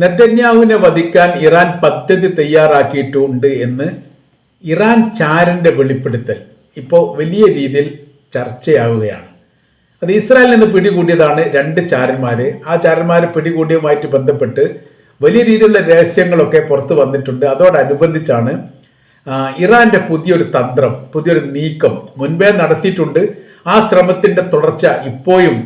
നെതന്യാഹുവിനെ വധിക്കാൻ ഇറാൻ പദ്ധതി തയ്യാറാക്കിയിട്ടുണ്ട് എന്ന് ഇറാൻ ചാരന്റെ വെളിപ്പെടുത്തൽ ഇപ്പോൾ വലിയ രീതിയിൽ ചർച്ചയാവുകയാണ്. അത് ഇസ്രായേലിൽ നിന്ന് പിടികൂടിയതാണ് രണ്ട് ചാരന്മാർ ആ ചാരന്മാർ പിടികൂടിയതുമായിട്ട് ബന്ധപ്പെട്ട് വലിയ രീതിയിലുള്ള രഹസ്യങ്ങളൊക്കെ പുറത്തു വന്നിട്ടുണ്ട്. അതോടനുബന്ധിച്ചാണ് ഇറാന്റെ പുതിയൊരു തന്ത്രം പുതിയൊരു നീക്കം മുൻപേ നടത്തിയിട്ടുണ്ട്. ആ ശ്രമത്തിന്റെ തുടർച്ച ഇപ്പോഴും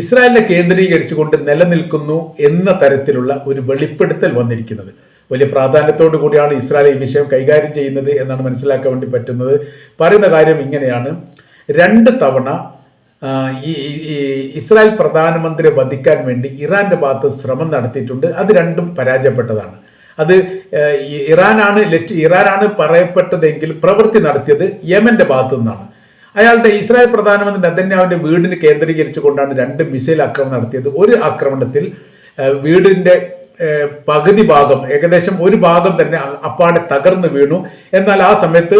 ഇസ്രായേലിനെ കേന്ദ്രീകരിച്ചുകൊണ്ട് നിലനിൽക്കുന്നു എന്ന തരത്തിലുള്ള ഒരു വെളിപ്പെടുത്തൽ വന്നിരിക്കുന്നത്. വലിയ പ്രാധാന്യത്തോടു കൂടിയാണ് ഇസ്രായേൽ ഈ വിഷയം കൈകാര്യം ചെയ്യുന്നത് എന്നാണ് മനസ്സിലാക്കാൻ വേണ്ടി പറ്റുന്നത്. പറയുന്ന കാര്യം ഇങ്ങനെയാണ്. രണ്ട് തവണ ഈ ഇസ്രായേൽ പ്രധാനമന്ത്രിയെ വധിക്കാൻ വേണ്ടി ഇറാന്റെ ഭാഗത്ത് ശ്രമം നടത്തിയിട്ടുണ്ട്. അത് രണ്ടും പരാജയപ്പെട്ടതാണ്. അത് ഇറാനാണ് ഇറാനാണ് പറയപ്പെട്ടതെങ്കിൽ പ്രവൃത്തി നടത്തിയത് യമന്റെ ഭാഗത്തു നിന്നാണ് അയാളുടെ ഇസ്രായേൽ പ്രധാനമന്ത്രി നെതന്യാവിന്റെ വീടിന് കേന്ദ്രീകരിച്ചുകൊണ്ടാണ് രണ്ട് മിസൈൽ ആക്രമണം നടത്തിയത്. ഒരു ആക്രമണത്തിൽ വീടിന്റെ പകുതി ഭാഗം ഏകദേശം ഒരു ഭാഗം തന്നെ അപ്പാടെ തകർന്നു വീണു. എന്നാൽ ആ സമയത്ത്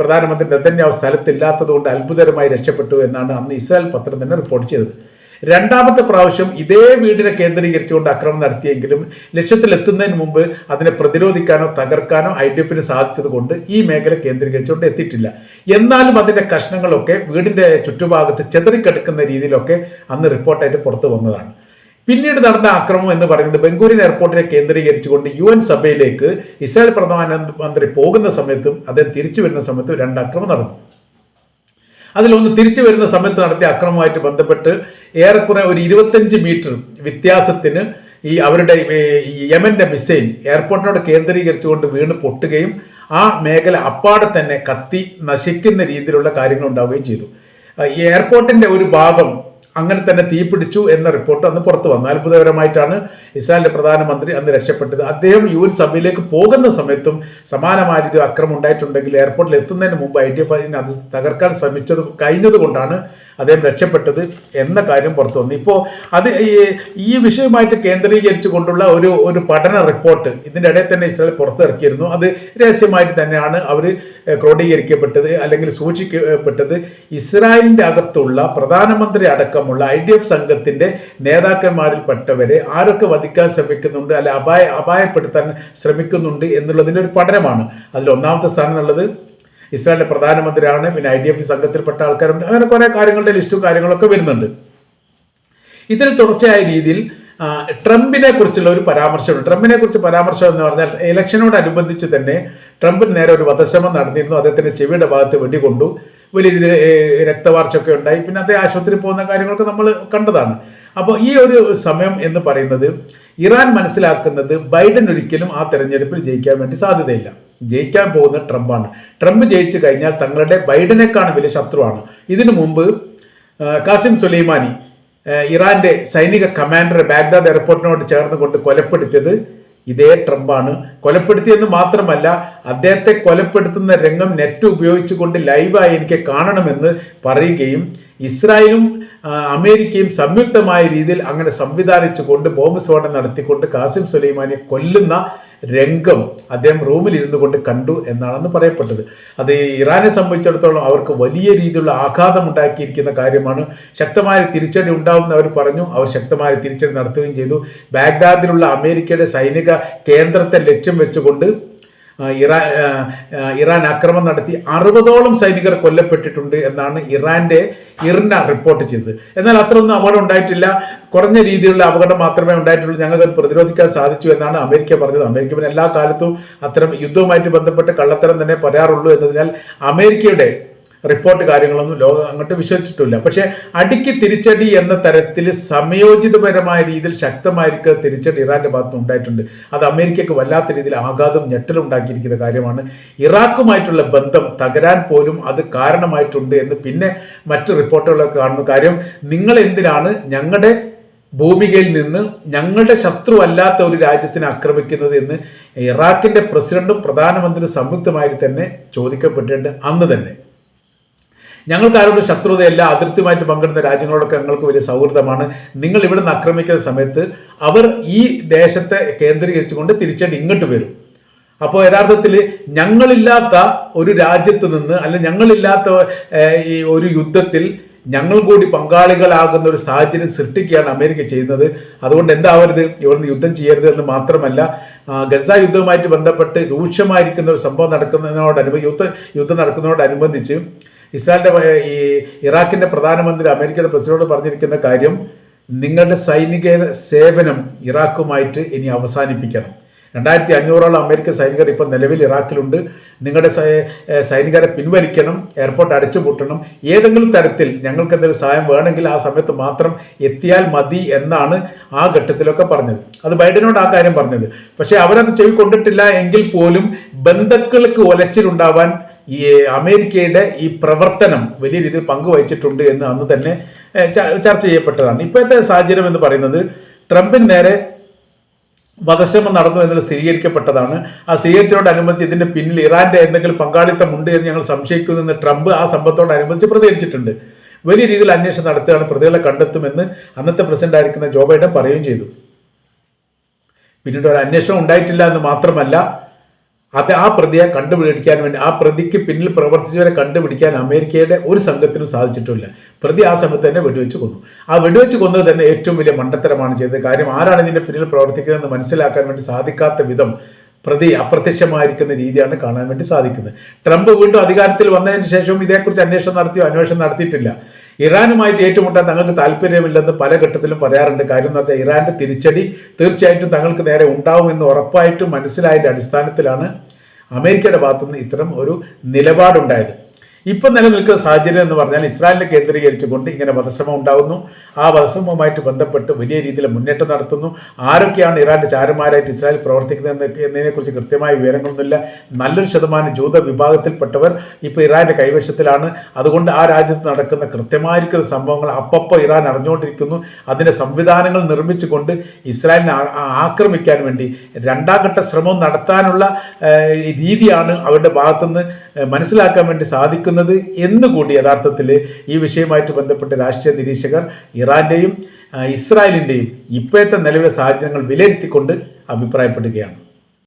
പ്രധാനമന്ത്രി നെതന്യാവ് സ്ഥലത്തില്ലാത്തത് കൊണ്ട് അത്ഭുതകരമായി രക്ഷപ്പെട്ടു എന്നാണ് അന്ന് ഇസ്രായേൽ പത്രം തന്നെ റിപ്പോർട്ട് ചെയ്തത്. രണ്ടാമത്തെ പ്രാവശ്യം ഇതേ വീടിനെ കേന്ദ്രീകരിച്ചുകൊണ്ട് അക്രമം നടത്തിയെങ്കിലും ലക്ഷ്യത്തിലെത്തുന്നതിന് മുമ്പ് അതിനെ പ്രതിരോധിക്കാനോ തകർക്കാനോ ഐ ഡി എഫിന് സാധിച്ചത് കൊണ്ട് ഈ മേഖല കേന്ദ്രീകരിച്ചുകൊണ്ട് എത്തിയിട്ടില്ല. എന്നാലും അതിന്റെ കഷ്ണങ്ങളൊക്കെ വീടിന്റെ ചുറ്റുഭാഗത്ത് ചെതറിക്കെടുക്കുന്ന രീതിയിലൊക്കെ അന്ന് റിപ്പോർട്ടായിട്ട് പുറത്തു വന്നതാണ്. പിന്നീട് നടന്ന ആക്രമണം എന്ന് പറയുന്നത് ബംഗൂരിൻ എയർപോർട്ടിനെ കേന്ദ്രീകരിച്ചുകൊണ്ട് യു എൻ സഭയിലേക്ക് ഇസ്രായേൽ പ്രധാനമന്ത്രി പോകുന്ന സമയത്തും അദ്ദേഹം തിരിച്ചു വരുന്ന സമയത്തും രണ്ട് ആക്രമണം നടന്നു. അതിലൊന്ന് തിരിച്ചു വരുന്ന സമയത്ത് നടത്തിയ അക്രമമായിട്ട് ബന്ധപ്പെട്ട് ഏറെക്കുറെ ഒരു ഇരുപത്തഞ്ച് മീറ്റർ വ്യത്യാസത്തിന് ഈ അവരുടെ യമന്റെ മിസൈൽ എയർപോർട്ടിനോട് കേന്ദ്രീകരിച്ചുകൊണ്ട് വീണ് പൊട്ടുകയും ആ മേഖല അപ്പാടെ തന്നെ കത്തി നശിക്കുന്ന രീതിയിലുള്ള കാര്യങ്ങൾ ഉണ്ടാവുകയും ചെയ്തു. എയർപോർട്ടിന്റെ ഒരു ഭാഗം അങ്ങനെ തന്നെ തീപിടിച്ചു എന്ന റിപ്പോർട്ട് അന്ന് പുറത്തു വന്നു. അത്ഭുതകരമായിട്ടാണ് ഇസ്രായേലിന്റെ പ്രധാനമന്ത്രി അന്ന് രക്ഷപ്പെട്ടത്. അദ്ദേഹം യു എൻ സഭയിലേക്ക് പോകുന്ന സമയത്തും സമാനമായ രീതിയിൽ അക്രമം ഉണ്ടായിട്ടുണ്ടെങ്കിൽ എയർപോർട്ടിൽ എത്തുന്നതിന് മുമ്പ് ഐ ഡി എഫ് അത് തകർക്കാൻ ശ്രമിച്ചത് കഴിഞ്ഞത് കൊണ്ടാണ് അദ്ദേഹം രക്ഷപ്പെട്ടത് എന്ന കാര്യം പുറത്തു വന്നു. ഇപ്പോൾ അത് ഈ വിഷയമായിട്ട് കേന്ദ്രീകരിച്ചു കൊണ്ടുള്ള ഒരു ഒരു പഠന റിപ്പോർട്ട് ഇതിന്റെ ഇടയിൽ തന്നെ ഇസ്രായേൽ പുറത്തിറക്കിയിരുന്നു. അത് രഹസ്യമായിട്ട് തന്നെയാണ് അവർ ക്രോഡീകരിക്കപ്പെട്ടത് അല്ലെങ്കിൽ സൂക്ഷിക്കപ്പെട്ടത്. ഇസ്രായേലിന്റെ അകത്തുള്ള പ്രധാനമന്ത്രി അടക്കമുള്ള ഐ ഡി എഫ് സംഘത്തിന്റെ നേതാക്കന്മാരിൽപ്പെട്ടവരെ ആരൊക്കെ വധിക്കാൻ ശ്രമിക്കുന്നുണ്ട് അല്ലെ അപായ അപായപ്പെടുത്താൻ ശ്രമിക്കുന്നുണ്ട് എന്നുള്ളതിന്റെ ഒരു പഠനമാണ്. അതിൽ ഒന്നാമത്തെ സ്ഥാനം എന്നുള്ളത് ഇസ്രായേലിന്റെ പ്രധാനമന്ത്രിയാണ് പിന്നെ ഐ ഡി എഫ് സംഘത്തിൽപ്പെട്ട ആൾക്കാരുണ്ട്. അങ്ങനെ കുറേ കാര്യങ്ങളുടെ ലിസ്റ്റും കാര്യങ്ങളൊക്കെ വരുന്നുണ്ട്. ഇതിൽ തുടർച്ചയായ രീതിയിൽ ട്രംപിനെ കുറിച്ചുള്ള ഒരു പരാമർശമുണ്ട്. ട്രംപിനെ കുറിച്ച് പരാമർശം എന്ന് പറഞ്ഞാൽ ഇലക്ഷനോടനുബന്ധിച്ച് തന്നെ ട്രംപിന് നേരെ ഒരു വധശ്രമം നടന്നിരുന്നു. അദ്ദേഹത്തിന്റെ ചെവിയുടെ ഭാഗത്ത് വെടികൊണ്ടു. വലിയ രീതിയിൽ രക്തവാർച്ചയൊക്കെ ഉണ്ടായി. പിന്നെ അദ്ദേഹം ആശുപത്രിയിൽ പോകുന്ന കാര്യങ്ങളൊക്കെ നമ്മൾ കണ്ടതാണ്. അപ്പോൾ ഈ ഒരു സമയം എന്ന് പറയുന്നത് ഇറാൻ മനസ്സിലാക്കുന്നത് ബൈഡൻ ഒരിക്കലും ആ തെരഞ്ഞെടുപ്പിൽ ജയിക്കാൻ വേണ്ടി സാധ്യതയില്ല. ജയിക്കാൻ പോകുന്ന ട്രംപാണ്. ട്രംപ് ജയിച്ചു കഴിഞ്ഞാൽ തങ്ങളുടെ ബൈഡനേക്കാണ് വലിയ ശത്രുവാണ്. ഇതിനു മുമ്പ് കാസിം സുലൈമാനി ഇറാന്റെ സൈനിക കമാൻഡർ ബാഗ്ദാദ് എയർപോർട്ടിനോട് ചേർന്ന് കൊണ്ട് കൊലപ്പെടുത്തിയത് ഇതേ ട്രംപാണ്. കൊലപ്പെടുത്തിയെന്ന് മാത്രമല്ല അദ്ദേഹത്തെ കൊലപ്പെടുത്തുന്ന രംഗം നെറ്റ് ഉപയോഗിച്ചുകൊണ്ട് ലൈവായി എനിക്ക് കാണണമെന്ന് പറയുകയും ഇസ്രായേലും അമേരിക്കയും സംയുക്തമായ രീതിയിൽ അങ്ങനെ സംവിധാനിച്ചുകൊണ്ട് ബോംബ് സ്ഫോടനം നടത്തിക്കൊണ്ട് കാസിം സുലൈമാനെ കൊല്ലുന്ന രംഗം അദ്ദേഹം റൂമിൽ ഇരുന്നു കൊണ്ട് കണ്ടു എന്നാണെന്ന് പറയപ്പെട്ടത്. അത് ഇറാനെ സംബന്ധിച്ചിടത്തോളം അവർക്ക് വലിയ രീതിയിലുള്ള ആഘാതം ഉണ്ടാക്കിയിരിക്കുന്ന കാര്യമാണ്. ശക്തമായ തിരിച്ചടി ഉണ്ടാവുമെന്ന് അവർ പറഞ്ഞു. അവർ ശക്തമായ തിരിച്ചടി നടത്തുകയും ചെയ്തു. ബാഗ്ദാദിലുള്ള അമേരിക്കയുടെ സൈനിക കേന്ദ്രത്തെ ലക്ഷ്യം വെച്ചുകൊണ്ട് ഇറാൻ ഇറാൻ ആക്രമണം നടത്തി അറുപതോളം സൈനികർ കൊല്ലപ്പെട്ടിട്ടുണ്ട് എന്നാണ് ഇറാന്റെ ഇർന റിപ്പോർട്ട് ചെയ്തത്. എന്നാൽ അത്രയൊന്നും അപകടം ഉണ്ടായിട്ടില്ല. കുറഞ്ഞ രീതിയിലുള്ള അപകടം മാത്രമേ ഉണ്ടായിട്ടുള്ളൂ. ഞങ്ങൾക്ക് അത് പ്രതിരോധിക്കാൻ സാധിച്ചു എന്നാണ് അമേരിക്ക പറഞ്ഞത്. അമേരിക്ക പിന്നെ എല്ലാ കാലത്തും അത്തരം യുദ്ധവുമായിട്ട് ബന്ധപ്പെട്ട് കള്ളത്തരം തന്നെ പറയാറുള്ളൂ എന്നതിനാൽ അമേരിക്കയുടെ റിപ്പോർട്ട് കാര്യങ്ങളൊന്നും ലോകം അങ്ങോട്ട് വിശ്വസിച്ചിട്ടില്ല. പക്ഷേ അടിക്ക് തിരിച്ചടി എന്ന തരത്തിൽ സമയോചിതപരമായ രീതിയിൽ ശക്തമായിരിക്കുക തിരിച്ചടി ഇറാന്റെ ഭാഗത്ത് ഉണ്ടായിട്ടുണ്ട്. അത് അമേരിക്കക്ക് വല്ലാത്ത രീതിയിൽ ആഘാതം ഞെട്ടലും ഉണ്ടാക്കിയിരിക്കുന്ന കാര്യമാണ്. ഇറാഖുമായിട്ടുള്ള ബന്ധം തകരാൻ പോലും അത് കാരണമായിട്ടുണ്ട് എന്ന് പിന്നെ മറ്റ് റിപ്പോർട്ടുകളൊക്കെ കാണുന്ന കാര്യം നിങ്ങൾ എന്തിനാണ് ഞങ്ങളുടെ ഭൂമികയിൽ നിന്ന് ഞങ്ങളുടെ ശത്രു അല്ലാത്ത ഒരു രാജ്യത്തിനെ ആക്രമിക്കുന്നത് എന്ന് ഇറാഖിന്റെ പ്രസിഡന്റും പ്രധാനമന്ത്രിയും സംയുക്തമായി തന്നെ ചോദിക്കപ്പെട്ടിട്ടുണ്ട് അന്ന് തന്നെ. ഞങ്ങൾക്ക് ആരോടും ശത്രുതയല്ല അതിർത്തിയുമായിട്ട് പങ്കിടുന്ന രാജ്യങ്ങളോടൊക്കെ ഞങ്ങൾക്ക് വലിയ സൗഹൃദമാണ്. നിങ്ങൾ ഇവിടെ നിന്ന് ആക്രമിക്കുന്ന സമയത്ത് അവർ ഈ ദേശത്തെ കേന്ദ്രീകരിച്ചുകൊണ്ട് തിരിച്ചടി ഇങ്ങോട്ട് വരും. അപ്പോൾ യഥാർത്ഥത്തിൽ ഞങ്ങളില്ലാത്ത ഒരു രാജ്യത്ത് നിന്ന് അല്ല ഞങ്ങളില്ലാത്ത ഈ ഒരു യുദ്ധത്തിൽ ഞങ്ങൾ കൂടി പങ്കാളികളാകുന്ന ഒരു സാഹചര്യം സൃഷ്ടിക്കുകയാണ് അമേരിക്ക ചെയ്യുന്നത്. അതുകൊണ്ട് എന്താവരുത്? ഇവിടുന്ന് യുദ്ധം ചെയ്യരുത് എന്ന് മാത്രമല്ല ഗസ യുദ്ധവുമായിട്ട് ബന്ധപ്പെട്ട് രൂക്ഷമായിരിക്കുന്ന ഒരു സംഭവം നടക്കുന്നതിനോടനുബന്ധി യുദ്ധ യുദ്ധം നടക്കുന്നതോടനുബന്ധിച്ച് ഇസ്രായേലിന്റെ പ- ഈ ഇറാഖിന്റെ പ്രധാനമന്ത്രി അമേരിക്കയുടെ പ്രസിഡന്റോട് പറഞ്ഞിരിക്കുന്ന കാര്യം നിങ്ങളുടെ സൈനിക സേവനം ഇറാഖുമായിട്ട് ഇനി അവസാനിപ്പിക്കണം. രണ്ടായിരത്തി അഞ്ഞൂറോളം അമേരിക്കൻ സൈനികർ ഇപ്പോൾ നിലവിൽ ഇറാഖിലുണ്ട്. നിങ്ങളുടെ സൈനികരെ പിൻവലിക്കണം എയർപോർട്ട് അടച്ചുപൂട്ടണം ഏതെങ്കിലും തരത്തിൽ ഞങ്ങൾക്ക് എന്തെങ്കിലും സഹായം വേണമെങ്കിൽ ആ സമയത്ത് മാത്രം എത്തിയാൽ മതി എന്നാണ് ആ ഘട്ടത്തിലൊക്കെ പറഞ്ഞത്. അത് ബൈഡനോട് ആ കാര്യം പറഞ്ഞത്. പക്ഷേ അവരത് ചെവി കൊണ്ടിട്ടില്ല എങ്കിൽ പോലും ബന്ധുക്കൾക്ക് ഒലച്ചിലുണ്ടാവാൻ ഈ അമേരിക്കയുടെ ഈ പ്രവർത്തനം വലിയ രീതിയിൽ പങ്കുവഹിച്ചിട്ടുണ്ട് എന്ന് അന്ന് തന്നെ ചർച്ച ചെയ്യപ്പെട്ടതാണ്. ഇപ്പോഴത്തെ സാഹചര്യം എന്ന് പറയുന്നത് ട്രംപിന് നേരെ വധശ്രമം നടന്നു എന്നത് സ്ഥിരീകരിക്കപ്പെട്ടതാണ്. ആ സ്ഥിരീകരിച്ചതോടനുബന്ധിച്ച് ഇതിന്റെ പിന്നിൽ ഇറാന്റെ എന്തെങ്കിലും പങ്കാളിത്തം ഉണ്ട് എന്ന് ഞങ്ങൾ സംശയിക്കുന്നെന്ന് ട്രംപ് ആ സംഭവത്തോടനുബന്ധിച്ച് പ്രതികരിച്ചിട്ടുണ്ട്. വലിയ രീതിയിൽ അന്വേഷണം നടത്തുകയാണ് പ്രതികളെ കണ്ടെത്തുമെന്ന് അന്നത്തെ പ്രസിഡന്റ് ആയിരിക്കുന്ന ജോ ബൈഡൻ പറയുകയും ചെയ്തു. പിന്നീട് ഒരു അന്വേഷണം ഉണ്ടായിട്ടില്ല എന്ന് മാത്രമല്ല അത് ആ പ്രതിയെ കണ്ടുപിടിക്കാൻ വേണ്ടി ആ പ്രതിക്ക് പിന്നിൽ പ്രവർത്തിച്ചവരെ കണ്ടുപിടിക്കാൻ അമേരിക്കയുടെ ഒരു സംഘത്തിനും സാധിച്ചിട്ടില്ല. പ്രതി ആ സമയത്ത് തന്നെ വെടിവെച്ച് കൊന്നു. ആ വെടിവെച്ച് കൊന്നത് തന്നെ ഏറ്റവും വലിയ മണ്ടത്തരമാണ് ചെയ്തത്. കാര്യം ആരാണ് ഇതിന്റെ പിന്നിൽ പ്രവർത്തിക്കുന്നതെന്ന് മനസ്സിലാക്കാൻ വേണ്ടി സാധിക്കാത്ത വിധം പ്രതി അപ്രത്യക്ഷമായിരിക്കുന്ന രീതിയാണ് കാണാൻ വേണ്ടി സാധിക്കുന്നത്. ട്രംപ് വീണ്ടും അധികാരത്തിൽ വന്നതിന് ശേഷവും ഇതേക്കുറിച്ച് അന്വേഷണം നടത്തിയോ അന്വേഷണം നടത്തിയിട്ടില്ല. ഇറാനുമായിട്ട് ഏറ്റുമുട്ടാൻ തങ്ങൾക്ക് താല്പര്യമില്ലെന്ന് പല ഘട്ടത്തിലും പറയാറുണ്ട്. കാര്യം എന്ന് വെച്ചാൽ ഇറാന്റെ തിരിച്ചടി തീർച്ചയായിട്ടും തങ്ങൾക്ക് നേരെ ഉണ്ടാവുമെന്ന് ഉറപ്പായിട്ടും മനസ്സിലായതിന്റെ അടിസ്ഥാനത്തിലാണ് അമേരിക്കയുടെ ഭാഗത്തുനിന്ന് ഇത്തരം ഒരു നിലപാടുണ്ടായത്. ഇപ്പം നിലനിൽക്കുന്ന സാഹചര്യം എന്ന് പറഞ്ഞാൽ ഇസ്രായേലിനെ കേന്ദ്രീകരിച്ചുകൊണ്ട് ഇങ്ങനെ വധശ്രമം ഉണ്ടാകുന്നു ആ വധശ്രമവുമായിട്ട് ബന്ധപ്പെട്ട് വലിയ രീതിയിൽ മുന്നേറ്റം നടത്തുന്നു. ആരൊക്കെയാണ് ഇറാന്റെ ചാരന്മാരായിട്ട് ഇസ്രായേൽ പ്രവർത്തിക്കുന്നത് എന്നതിനെക്കുറിച്ച് കൃത്യമായ വിവരങ്ങളൊന്നുമില്ല. നല്ലൊരു ശതമാനം ജൂത വിഭാഗത്തിൽപ്പെട്ടവർ ഇപ്പോൾ ഇറാന്റെ കൈവശത്തിലാണ്. അതുകൊണ്ട് ആ രാജ്യത്ത് നടക്കുന്ന കൃത്യമായിരിക്കുന്ന സംഭവങ്ങൾ അപ്പപ്പോൾ ഇറാൻ അറിഞ്ഞുകൊണ്ടിരിക്കുന്നു. അതിന്റെ സംവിധാനങ്ങൾ നിർമ്മിച്ചുകൊണ്ട് ഇസ്രായേലിനെ ആക്രമിക്കാൻ വേണ്ടി രണ്ടാം ഘട്ട ശ്രമം നടത്താനുള്ള രീതിയാണ് അവരുടെ ഭാഗത്തുനിന്ന് മനസ്സിലാക്കാൻ വേണ്ടി സാധിക്കുന്നത്. എന്നുകൂടി യഥാർത്ഥത്തിൽ ഈ വിഷയവുമായിട്ട് ബന്ധപ്പെട്ട് രാഷ്ട്രീയ നിരീക്ഷകർ ഇറാന്റെയും ഇസ്രായേലിന്റെയും ഇപ്പോഴത്തെ നിലവിലെ സാഹചര്യങ്ങൾ വിലയിരുത്തിക്കൊണ്ട് അഭിപ്രായപ്പെടുകയാണ്.